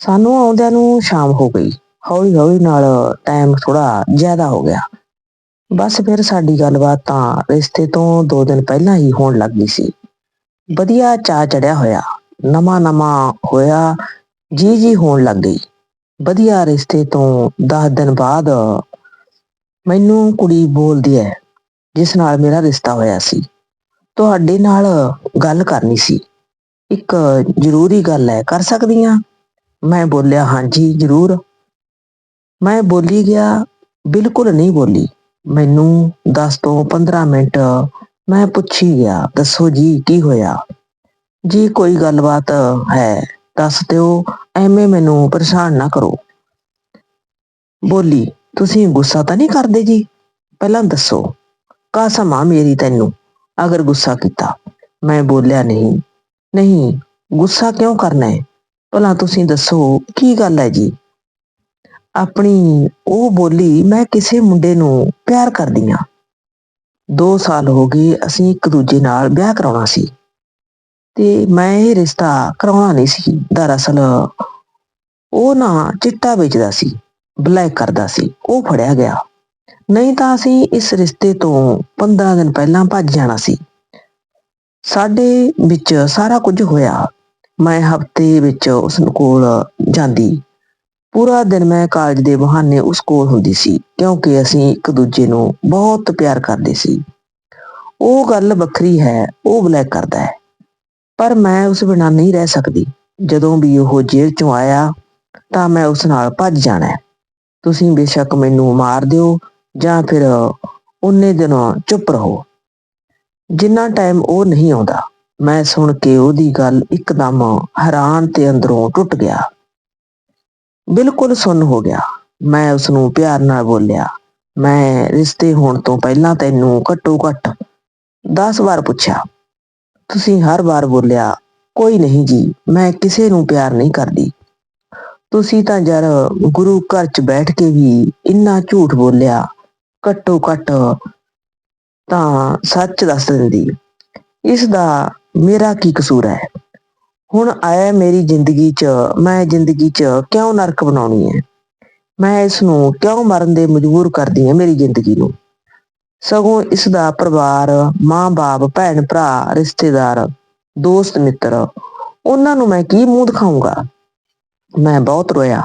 ਸਾਨੂੰ ਆਉਂਦਿਆਂ ਨੂੰ ਸ਼ਾਮ ਹੋ ਗਈ। ਹੌਲੀ ਹੌਲੀ ਨਾਲ ਟਾਈਮ ਥੋੜਾ ਜ਼ਿਆਦਾ ਹੋ ਗਿਆ। ਬਸ ਫਿਰ ਸਾਡੀ ਗੱਲਬਾਤ ਤਾਂ ਰਿਸ਼ਤੇ ਤੋਂ 2 ਦਿਨ ਪਹਿਲਾਂ ਹੀ ਹੋਣ ਲੱਗ ਗਈ ਸੀ। ਵਧੀਆ ਚਾਅ ਚੜਿਆ ਹੋਇਆ। ਨਵਾਂ ਨਵਾਂ ਹੋਇਆ ਜੀ ਜੀ ਹੋਣ ਲੱਗ ਗਈ। ਵਧੀਆ ਰਿਸ਼ਤੇ ਤੋਂ 10 ਦਿਨ ਬਾਅਦ ਮੈਨੂੰ ਕੁੜੀ ਬੋਲਦੀ ਹੈ, ਜਿਸ ਨਾਲ ਮੇਰਾ ਰਿਸ਼ਤਾ ਹੋਇਆ ਸੀ। ਤੁਹਾਡੇ ਨਾਲ ਗੱਲ ਕਰਨੀ ਸੀ। ਇੱਕ ਜ਼ਰੂਰੀ ਗੱਲ ਹੈ, ਕਰ ਸਕਦੀ ਹਾਂ? ਮੈਂ ਬੋਲਿਆ, ਹਾਂਜੀ, ਜ਼ਰੂਰ। ਮੈਂ ਬੋਲੀ ਗਿਆ, ਬਿਲਕੁਲ ਨਹੀਂ ਬੋਲੀ। ਮੈਨੂੰ 10 ਤੋਂ 15 ਮਿੰਟ ਮੈਂ ਪੁੱਛੀ ਗਿਆ, ਦੱਸੋ ਜੀ, ਕੀ ਹੋਇਆ? ਜੀ, ਕੋਈ ਗੱਲਬਾਤ ਹੈ, ਦੱਸ ਦਿਓ, ਐਵੇਂ ਮੈਨੂੰ ਪਰੇਸ਼ਾਨ ਨਾ ਕਰੋ। ਬੋਲੀ, ਤੁਸੀਂ ਗੁੱਸਾ ਤਾਂ ਨਹੀਂ ਕਰਦੇ ਜੀ? ਪਹਿਲਾਂ ਦੱਸੋ, ਕਸਮ ਆ ਮੇਰੀ ਤੈਨੂੰ, ਅਗਰ ਗੁੱਸਾ ਕੀਤਾ? ਮੈਂ ਬੋਲਿਆ, ਨਹੀਂ। ਨਹੀਂ, ਗੁੱਸਾ ਕਿਉਂ ਕਰਨਾ ਹੈ? ਭਲਾ ਤੁਸੀਂ ਦੱਸੋ, ਕੀ ਗੱਲ ਹੈ ਜੀ? ਆਪਣੀ ਉਹ ਬੋਲੀ ਮੈਂ ਕਿਸੇ ਮੁੰਡੇ ਨੂੰ ਪਿਆਰ ਕਰਦੀ ਹਾਂ। 2 ਸਾਲ ਹੋ ਗਏ ਅਸੀਂ ਇੱਕ ਦੂਜੇ ਨਾਲ ਵਿਆਹ ਕਰਾਉਣਾ ਸੀ। ਤੇ ਮੈਂ ਇਹ ਰਿਸ਼ਤਾ ਕਰਾਉਣਾ ਨਹੀਂ ਸੀ। ਦਰਅਸਲ ਉਹ ਨਾ ਚਿੱਟਾ ਵੇਚਦਾ ਸੀ, ਬਲੈਕ ਕਰਦਾ ਸੀ, ਉਹ ਫੜਿਆ ਗਿਆ। ਨਹੀਂ ਤਾਂ ਅਸੀਂ ਇਸ ਰਿਸ਼ਤੇ ਤੋਂ 15 ਦਿਨ ਪਹਿਲਾਂ ਭੱਜ ਜਾਣਾ ਸੀ। ਸਾਡੇ ਵਿੱਚ ਸਾਰਾ ਕੁਝ ਹੋਇਆ। ਮੈਂ ਹਫ਼ਤੇ ਵਿੱਚ ਉਸ ਕੋਲ ਜਾਂਦੀ। ਪੂਰਾ ਦਿਨ ਮੈਂ ਕਾਲਜ ਦੇ ਬਹਾਨੇ ਉਸ ਕੋਲ ਹੁੰਦੀ ਸੀ, ਕਿਉਂਕਿ ਅਸੀਂ ਇੱਕ ਦੂਜੇ ਨੂੰ ਬਹੁਤ ਪਿਆਰ ਕਰਦੇ ਸੀ। ਉਹ ਗੱਲ ਵੱਖਰੀ ਹੈ, ਉਹ ਬਲੈਕ ਕਰਦਾ ਹੈ। ਪਰ ਮੈਂ ਉਸ ਬਿਨਾਂ ਨਹੀਂ ਰਹਿ ਸਕਦੀ। ਜਦੋਂ ਵੀ ਉਹ ਜੇਲ੍ਹ ਚੋਂ ਆਇਆ, ਤਾਂ ਮੈਂ ਉਸ ਨਾਲ ਭੱਜ ਜਾਣਾ ਤੁਸੀਂ ਬੇਸ਼ੱਕ ਮੈਨੂੰ ਮਾਰ ਦਿਓ, ਜਾਂ ਫਿਰ ਉਨੇ ਦਿਨ ਚੁੱਪ ਰਹੋ। ਜਿੰਨਾ ਟਾਈਮ ਉਹ ਨਹੀਂ ਆਉਂਦਾ ਮੈਂ ਸੁਣ ਕੇ ਉਹਦੀ ਗੱਲ ਇੱਕਦਮ ਹੈਰਾਨ ਤੇ ਅੰਦਰੋਂ ਟੁੱਟ ਗਿਆ। ਬਿਲਕੁਲ ਸੁੰਨ ਹੋ ਗਿਆ। ਮੈਂ ਉਸ ਨੂੰ ਪਿਆਰ ਨਾਲ ਬੋਲਿਆ, ਮੈਂ ਰਿਸ਼ਤੇ ਹੋਣ ਤੋਂ ਪਹਿਲਾਂ ਤੈਨੂੰ ਘੱਟੋ ਘੱਟ 10 ਵਾਰ ਪੁੱਛਿਆ। ਤੁਸੀਂ ਹਰ ਵਾਰ ਬੋਲਿਆ, ਕੋਈ ਨਹੀਂ ਜੀ, ਮੈਂ ਕਿਸੇ ਨੂੰ ਪਿਆਰ ਨਹੀਂ ਕਰਦੀ। ਤੁਸੀਂ ਤਾਂ ਜਰ ਗੁਰੂ ਘਰ ਚ ਬੈਠ ਕੇ ਵੀ ਇੰਨਾ ਝੂਠ ਬੋਲਿਆ, ਘੱਟੋ ਘੱਟ ਤਾਂ ਸੱਚ ਦੱਸ ਦਿੰਦੀ। ਇਸ ਦਾ ਮੇਰਾ ਕੀ ਕਸੂਰ ਹੈ? ਹੁਣ ਆਇਆ ਮੇਰੀ ਜ਼ਿੰਦਗੀ 'ਚ, ਮੈਂ ਜ਼ਿੰਦਗੀ 'ਚ ਕਿਉਂ ਨਰਕ ਬਣਾਉਣੀ ਹੈ? ਮੈਂ ਇਸ ਨੂੰ ਕਿਉਂ ਮਰਨ ਦੇ ਮਜਬੂਰ ਕਰਦੀ ਹਾਂ ਮੇਰੀ ਜ਼ਿੰਦਗੀ ਨੂੰ? ਸਗੋਂ ਇਸ ਦਾ ਪਰਿਵਾਰ ਮਾਂ-ਬਾਪ ਭੈਣ ਭਰਾ, ਰਿਸ਼ਤੇਦਾਰ, ਦੋਸਤ, ਮਿੱਤਰ, ਉਹਨਾਂ ਨੂੰ ਮੈਂ ਕੀ ਮੂੰਹ ਦਿਖਾਊਂਗਾ? ਮੈਂ ਬਹੁਤ ਰੋਇਆ।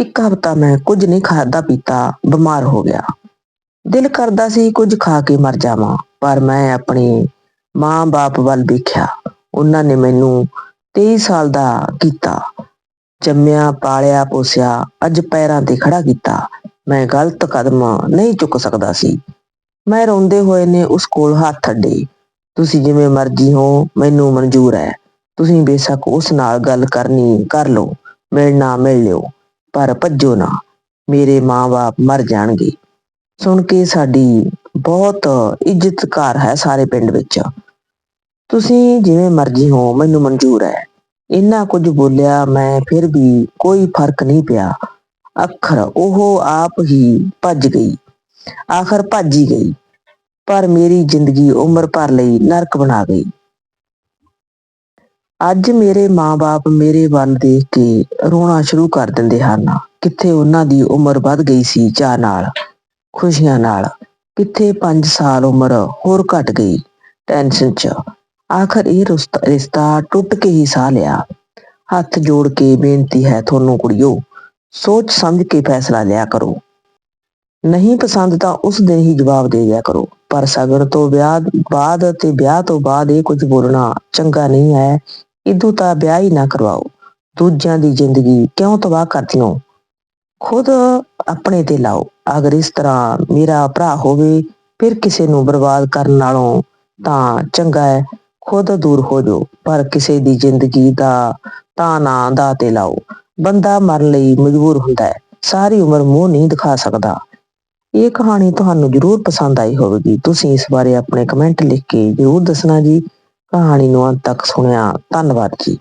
ਇੱਕ ਹਫ਼ਤਾ ਮੈਂ ਕੁਝ ਨਹੀਂ ਖਾਦਾ ਪੀਤਾ, ਬਿਮਾਰ ਹੋ ਗਿਆ। ਦਿਲ ਕਰਦਾ ਸੀ ਕੁਝ ਖਾ ਕੇ ਮਰ ਜਾਵਾਂ, ਪਰ ਮੈਂ ਆਪਣੀ ਮਾਂ-ਬਾਪ ਵੱਲ ਵੇਖਿਆ ਉਹਨਾਂ ਨੇ ਮੈਨੂੰ 23 ਸਾਲ ਦਾ ਕੀਤਾ। ਜੰਮਿਆ, ਪਾਲਿਆ, ਪੋਸਿਆ, ਅੱਜ ਪੈਰਾਂ ਤੇ ਖੜਾ ਕੀਤਾ। ਮੈਂ ਗਲਤ ਕਦਮ ਨਹੀਂ ਚੁੱਕ ਸਕਦਾ ਸੀ। ਮੈਂ ਰੋਂਦੇ ਹੋਏ ਨੇ ਉਸ ਕੋਲ ਹੱਥ ਅੱਡੇ। ਤੁਸੀਂ ਜਿਵੇਂ ਮਰਜ਼ੀ ਹੋ, ਮੈਨੂੰ ਮਨਜ਼ੂਰ ਹੈ। ਤੁਸੀਂ ਬੇਸ਼ੱਕ ਉਸ ਨਾਲ ਗੱਲ ਕਰਨੀ ਕਰ ਲਓ। ਮਿਲਣਾ ਮਿਲ ਲਿਓ, ਪਰ ਭੱਜੋ ਨਾ। ਮੇਰੇ ਮਾਂ-ਬਾਪ ਮਰ ਜਾਣਗੇ। ਸੁਣ ਕੇ ਸਾਡੀ ਬਹੁਤ ਇੱਜ਼ਤਕਾਰ ਹੈ ਸਾਰੇ ਪਿੰਡ ਵਿੱਚ। ਤੁਸੀਂ ਜਿਵੇਂ ਮਰਜ਼ੀ ਹੋ, ਮੈਨੂੰ ਮਨਜ਼ੂਰ ਹੈ। ਇੰਨਾ ਕੁਝ ਬੋਲਿਆ ਮੈਂ, ਫਿਰ ਵੀ ਕੋਈ ਫ਼ਰਕ ਨਹੀਂ ਪਿਆ। ਅੱਖਰ ਉਹ ਆਪ ਹੀ ਭੱਜ ਗਈ। ਆਖਰ ਭੱਜ ਹੀ ਗਈ। ਪਰ ਮੇਰੀ ਜ਼ਿੰਦਗੀ ਉਮਰ ਭਰ ਲਈ ਨਰਕ ਬਣਾ ਗਈ। ਅੱਜ ਮੇਰੇ ਮਾਪੇ ਮੇਰੇ ਵੱਲ ਦੇਖ ਕੇ ਰੋਣਾ ਸ਼ੁਰੂ ਕਰ ਦਿੰਦੇ ਹਨ। ਕਿੱਥੇ ਉਹਨਾਂ ਦੀ ਉਮਰ ਵੱਧ ਗਈ ਸੀ ਚਾਹ ਨਾਲ, ਖੁਸ਼ੀਆਂ ਨਾਲ। ਕਿੱਥੇ 5 ਸਾਲ ਉਮਰ ਹੋਰ ਘਟ ਗਈ, ਟੈਨਸ਼ਨ 'ਚ। ਆਖਰ ਇਹ ਰੁਸਤ- ਰਿਸ਼ਤਾ ਟੁੱਟ ਕੇ ਹੀ ਸਾਹ ਲਿਆ। ਹੱਥ ਜੋੜ ਕੇ ਬੇਨਤੀ ਹੈ ਤੁਹਾਨੂੰ ਕੁੜੀਓ, ਸੋਚ ਸਮਝ ਕੇ ਫੈਸਲਾ ਲਿਆ ਕਰੋ। ਨਹੀਂ ਪਸੰਦ ਤਾਂ ਉਸ ਦਿਨ ਹੀ ਜਵਾਬ ਦੇ ਦਿਆ ਕਰੋ। ਪਰ ਸਗਨ ਤੋਂ ਵਿਆਹ ਬਾਅਦ ਤੇ ਵਿਆਹ ਤੋਂ ਬਾਅਦ ਇਹ ਕੁਝ ਬੋਲਣਾ ਚੰਗਾ ਨਹੀਂ ਹੈ, ਇਦੋਂ ਤਾਂ ਵਿਆਹ ਹੀ ਨਾ ਕਰਵਾਓ। ਦੂਜਿਆਂ ਦੀ ਜ਼ਿੰਦਗੀ ਕਿਉਂ ਤਬਾਹ ਕਰਦੇ ਹੋ? ਖੁਦ ਆਪਣੇ ਤੇ ਲਾਓ। ਅਗਰ ਇਸ ਤਰ੍ਹਾਂ ਮੇਰਾ ਭਰਾ ਹੋਵੇ, ਫਿਰ ਕਿਸੇ ਨੂੰ ਬਰਬਾਦ ਕਰਨ ਨਾਲੋਂ ਤਾਂ ਚੰਗਾ ਹੈ। ਖੁਦ ਦੂਰ ਹੋ ਜਾਓ, ਪਰ ਕਿਸੇ ਦੀ ਜ਼ਿੰਦਗੀ ਦਾ ਤਾਂ ਨਾ ਦਾ ਤੇ ਲਾਓ। ਬੰਦਾ ਮਰਨ ਲਈ ਮਜਬੂਰ ਹੁੰਦਾ ਹੈ। ਸਾਰੀ ਉਮਰ ਮੂੰਹ ਨਹੀਂ ਦਿਖਾ ਸਕਦਾ। ਇਹ ਕਹਾਣੀ ਤੁਹਾਨੂੰ ਜ਼ਰੂਰ ਪਸੰਦ ਆਈ ਹੋਵੇਗੀ। ਤੁਸੀਂ ਇਸ ਬਾਰੇ ਆਪਣੇ ਕਮੈਂਟ ਲਿਖ ਕੇ ਜ਼ਰੂਰ ਦੱਸਣਾ ਜੀ। ਕਹਾਣੀ ਨੂੰ ਅੰਤ ਤੱਕ ਸੁਣਿਆ। ਧੰਨਵਾਦ ਜੀ।